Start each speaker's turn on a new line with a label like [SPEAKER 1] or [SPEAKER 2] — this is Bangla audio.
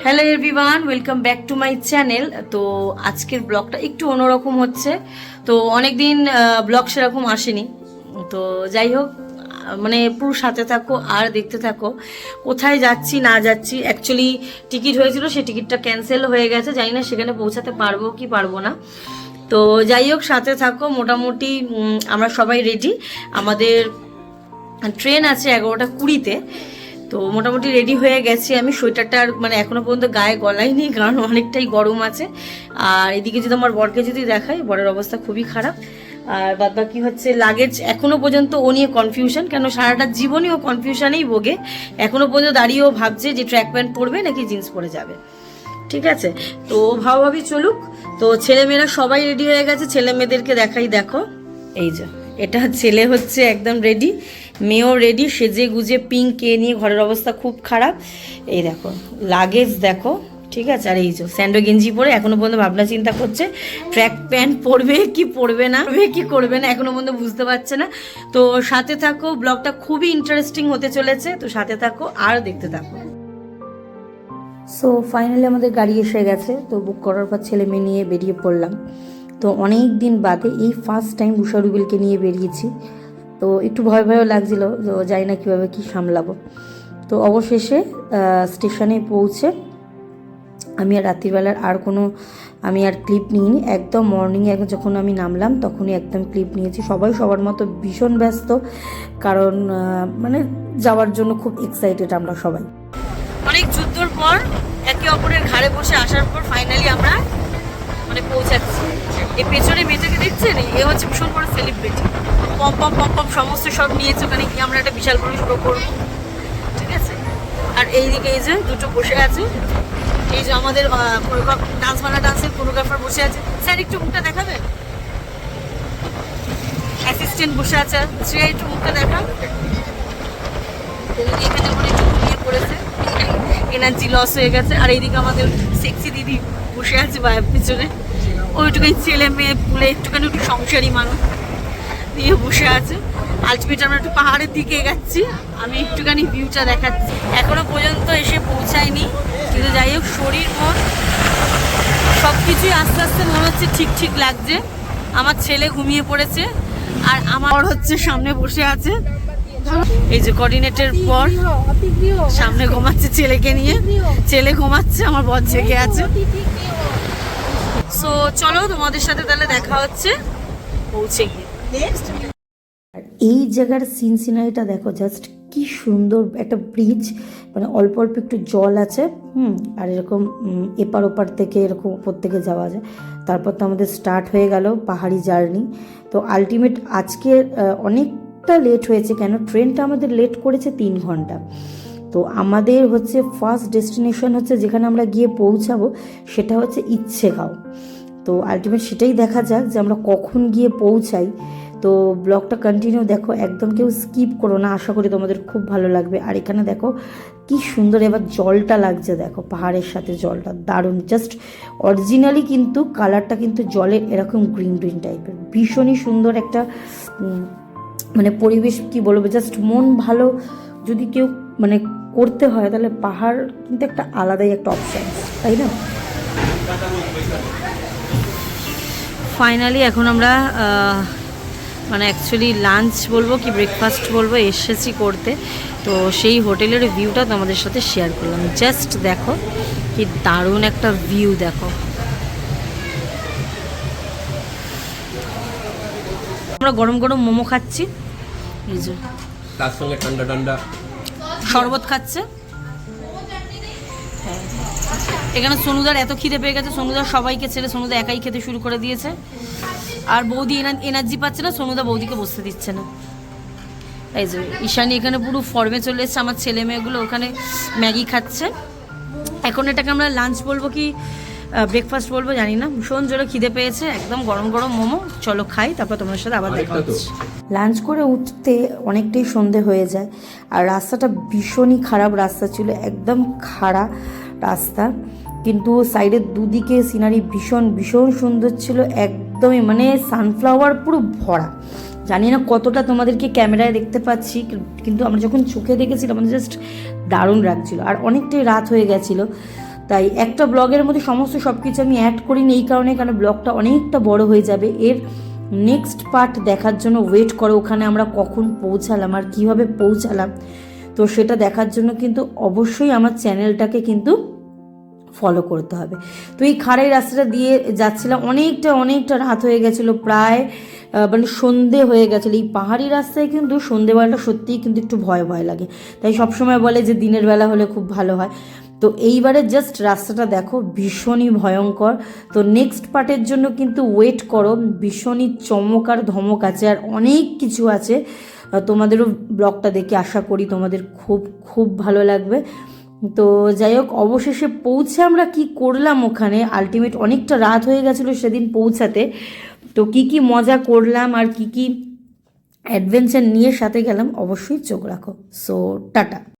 [SPEAKER 1] Hello everyone welcome back to my channel তো আজকের ব্লগটা একটু অন্যরকম হচ্ছে। তো অনেকদিন ব্লগ সেরকম আসেনি। তো যাই হোক মানে পুরো সাথে থাকো আর দেখতে থাকো। কোথায় যাচ্ছি, না যাচ্ছি? অ্যাকচুয়ালি টিকিট হয়েছিল, সেই টিকিটটা ক্যান্সেল হয়ে গেছে। জানি না সেখানে পৌঁছাতে পারব কি পারব না। তো যাই হোক, সাথে থাকো। মোটামুটি আমরা সবাই রেডি আমাদের ট্রেন আছে এগারোটা কুড়িতে। তো মোটামুটি রেডি হয়ে গেছি। আমি সোয়েটারটা আর মানে এখনও পর্যন্ত গায়ে গলাইনি, কারণ অনেকটাই গরম আছে। আর এদিকে যদি আমার বরকে যদি দেখাই, বরের অবস্থা খুবই খারাপ। আর বাদ বাকি হচ্ছে লাগেজ এখনও পর্যন্ত ও নিয়ে কনফিউশন কেন সারাটা জীবনই ও কনফিউশনেই ভোগে। এখনও পর্যন্ত দাঁড়িয়েও ভাবছে যে ট্র্যাক প্যান্ট পরবে নাকি জিন্স পরে যাবে। ঠিক আছে? তো ভাবি চলুক। তো ছেলেমেয়েরা সবাই রেডি হয়ে গেছে। ছেলে মেয়েদেরকে দেখাই দেখো। এই যে, এটা ছেলে হচ্ছে একদম রেডি মেয়েও রেডি সেজে গুজে পিঙ্ক কে নিয়ে ঘরের অবস্থা খুব খারাপ। এই দেখো লাগেজ দেখো, ঠিক আছে? আর এই যে স্যান্ডো গেঞ্জি পরে এখনও পর্যন্ত ভাবনা চিন্তা করছে ট্র্যাক প্যান্ট পরবে কি পরবে না, পরবে কি করবে না, এখনও পর্যন্ত বুঝতে পারছে না। তো সাথে থাকো ব্লগটা খুবই ইন্টারেস্টিং হতে চলেছে। তো সাথে থাকো আর দেখতে থাকো। সো ফাইনালি আমাদের গাড়ি এসে গেছে, তো বুক করার পর ছেলে মেয়ে নিয়ে বেরিয়ে পড়লাম। তো অনেক দিন বাদে এই ফার্স্ট টাইম রুবেলকে নিয়ে বেরিয়েছি। তো একটু ভয় ভয়ও লাগছিল তো জানি না কীভাবে কী সামলাবো। তো অবশেষে স্টেশনে পৌঁছে আমি আর রাত্রিবেলার আর কোনো, আমি আর ক্লিপ নিইনি। একদম মর্নিংয়ে যখন আমি নামলাম, তখনই একদম ক্লিপ নিয়েছি। সবাই সবার মতো ভীষণ ব্যস্ত, কারণ মানে যাওয়ার জন্য খুব এক্সাইটেড আমরা সবাই। অনেক যুদ্ধর পর একে অপরের ঘাড়ে বসে আসার পর ফাইনালি আমরা মানে পৌঁছাচ্ছি। এই পেছনে মেয়েটাকে দেখছেন? এ হচ্ছে ভীষণ বড় সেলিব্রিটি পম পম পম পম সমস্ত সব নিয়েছে ওখানে। গিয়ে আমরা একটা বিশাল বড় শুরু করব। ঠিক আছে? আর এইদিকে এই যে দুটো বসে আছে। এই যে আমাদের ডান্স বাংলা ডান্সের কোরিওগ্রাফার বসে আছে। স্যার, একটু মুখটা দেখাবে অ্যাসিস্ট্যান্ট বসে আছে। শ্রেয়া, একটু মুখটা দেখা এদিকে এখানে মনে একটু পড়েছে, এনার্জি লস হয়ে গেছে। আর এইদিকে আমাদের সেক্সি দিদি। বসে আছে বা পিছনে। ওইটুখানি ছেলে মেয়ে পুলে একটুখানি একটু সংসারী মানুষ দিয়ে বসে আছে। আলটিমেট আমরা একটু পাহাড়ের দিকে যাচ্ছি আমি একটুখানি ভিউটা দেখাচ্ছি। এখনও পর্যন্ত এসে পৌঁছায়নি। কিন্তু যাই হোক, শরীর, মন সব কিছুই আস্তে আস্তে মনে হচ্ছে ঠিক ঠিক লাগছে। আমার ছেলে ঘুমিয়ে পড়েছে। আর আমার হচ্ছে সামনে বসে আছে। এই যে কোঅর্ডিনেটের পর সামনে ঘুমাচ্ছে ছেলেকে নিয়ে। ছেলে ঘুমাচ্ছে আমার বর জেগে আছে। সো চলো তোমাদের সাথে তাহলে দেখা হচ্ছে। পৌঁছে গিয়ে। আর এই জায়গার সিন সিনারিটা দেখো জাস্ট কি সুন্দর একটা ব্রিজ মানে অল্প অল্প একটু জল আছে হুম আর এরকম এপার ওপার থেকে এরকম উপর থেকে যাওয়া যায়। তারপর তো আমাদের স্টার্ট হয়ে গেল পাহাড়ি জার্নি তো আলটিমেট আজকে আহ, অনেকটা লেট হয়েছে কেন? ট্রেনটা আমাদের লেট করেছে তিন ঘণ্টা। তো আমাদের হচ্ছে ফার্স্ট ডেস্টিনেশন হচ্ছে যেখানে আমরা গিয়ে পৌঁছাবো, সেটা হচ্ছে ইচ্ছেগাঁও। তো আলটিমেট সেটাই দেখা যাক যে আমরা কখন গিয়ে পৌঁছাই। তো ব্লগটা কন্টিনিউ দেখো, একদম কেউ স্কিপ করো না, আশা করি তোমাদের খুব ভালো লাগবে। আর এখানে দেখো, কি সুন্দর এবার জলটা লাগছে দেখো, পাহাড়ের সাথে জলটা, দারুণ। জাস্ট অরিজিনালি কিন্তু কালারটা কিন্তু জলের এরকম গ্রিন গ্রিন টাইপের ভীষণই সুন্দর একটা মানে পরিবেশ কি বলব জাস্ট মন ভালো যদি কেউ মানে করতে হয়, তাহলে পাহাড় কিন্তু একটা আলাদাই একটা অপশান তাই না? ফাইনালি এখন আমরা মানে অ্যাকচুয়ালি লাঞ্চ বলব কি ব্রেকফাস্ট বলব, এসেছি করতে। তো সেই হোটেলের ভিউটা তোমাদের সাথে শেয়ার করলাম। জাস্ট দেখো কি দারুণ একটা ভিউ দেখো। আমরা গরম গরম মোমো খাচ্ছি।
[SPEAKER 2] তার সঙ্গে ঠান্ডা ঠান্ডা।
[SPEAKER 1] শরবত খাচ্ছে। এখানে সোনুদার এত খিদে পেয়ে গেছে সোনুদার সবাইকে ছেড়ে সোনুদা একাই খেতে শুরু করে দিয়েছে। আর বৌদি এনার্জি পাচ্ছে না সোনুদা বৌদিকে বসতে দিচ্ছে না। এই যে ঈশানী এখানে পুরো ফর্মে চলে এসছে আমার ছেলে মেয়েগুলো ওখানে ম্যাগি খাচ্ছে। এখন এটাকে আমরা লাঞ্চ বলব কি ব্রেকফাস্ট বলব জানি না। ভীষণ জোরে খিদে পেয়েছে একদম গরম গরম মোমো। চলো খাই তারপর তোমার সাথে আবার দেখা হচ্ছে। লাঞ্চ করে উঠতে অনেকটাই সন্ধে হয়ে যায় আর রাস্তাটা ভীষণই খারাপ রাস্তা ছিল একদম খাড়া রাস্তা। কিন্তু সাইডের দুদিকে সিনারি ভীষণ ভীষণ সুন্দর ছিল একদমই মানে সানফ্লাওয়ার পুরো ভরা। জানি না কতটা তোমাদেরকে ক্যামেরায় দেখতে পাচ্ছি কিন্তু আমরা যখন চোখে দেখেছিলাম আমাদের জাস্ট দারুণ লাগছিল আর অনেকটাই রাত হয়ে গেছিল। তাই একটা ব্লগের মধ্যে সমস্ত সব কিছু আমি অ্যাড করি করিনি, এই কারণে কারণ ব্লগটা অনেকটা বড় হয়ে যাবে। এর নেক্সট পার্ট দেখার জন্য ওয়েট করো, ওখানে আমরা কখন পৌঁছালাম আর কীভাবে পৌঁছালাম। তো সেটা দেখার জন্য কিন্তু অবশ্যই আমার চ্যানেলটাকে কিন্তু ফলো করতে হবে। তো এই খাড়াই রাস্তাটা দিয়ে যাচ্ছিলাম, অনেকটা অনেকটা রাত হয়ে গেছিল, প্রায় মানে সন্ধে হয়ে গেছিল। এই পাহাড়ি রাস্তায় কিন্তু সন্ধেবেলাটা সত্যিই কিন্তু একটু ভয় ভয় লাগে। তাই সবসময় বলে যে দিনের বেলা হলে খুব ভালো হয়। তো এইবারে জাস্ট রাস্তাটা দেখো ভীষণই ভয়ঙ্কর। তো নেক্সট পার্টের জন্য কিন্তু ওয়েট করো, ভীষণই চমক আর ধমক আছে আর অনেক কিছু আছে। তোমাদেরও ব্লগটা দেখে আশা করি তোমাদের খুব খুব ভালো লাগবে। তো যাই হোক, অবশেষে পৌঁছে আমরা কি করলাম ওখানে? আলটিমেট অনেকটা রাত হয়ে গেছিল সেদিন পৌঁছাতে। তো কি কি মজা করলাম আর কি কি অ্যাডভেঞ্চার নিয়ে সাথে গেলাম অবশ্যই চোখ রাখো। So tata.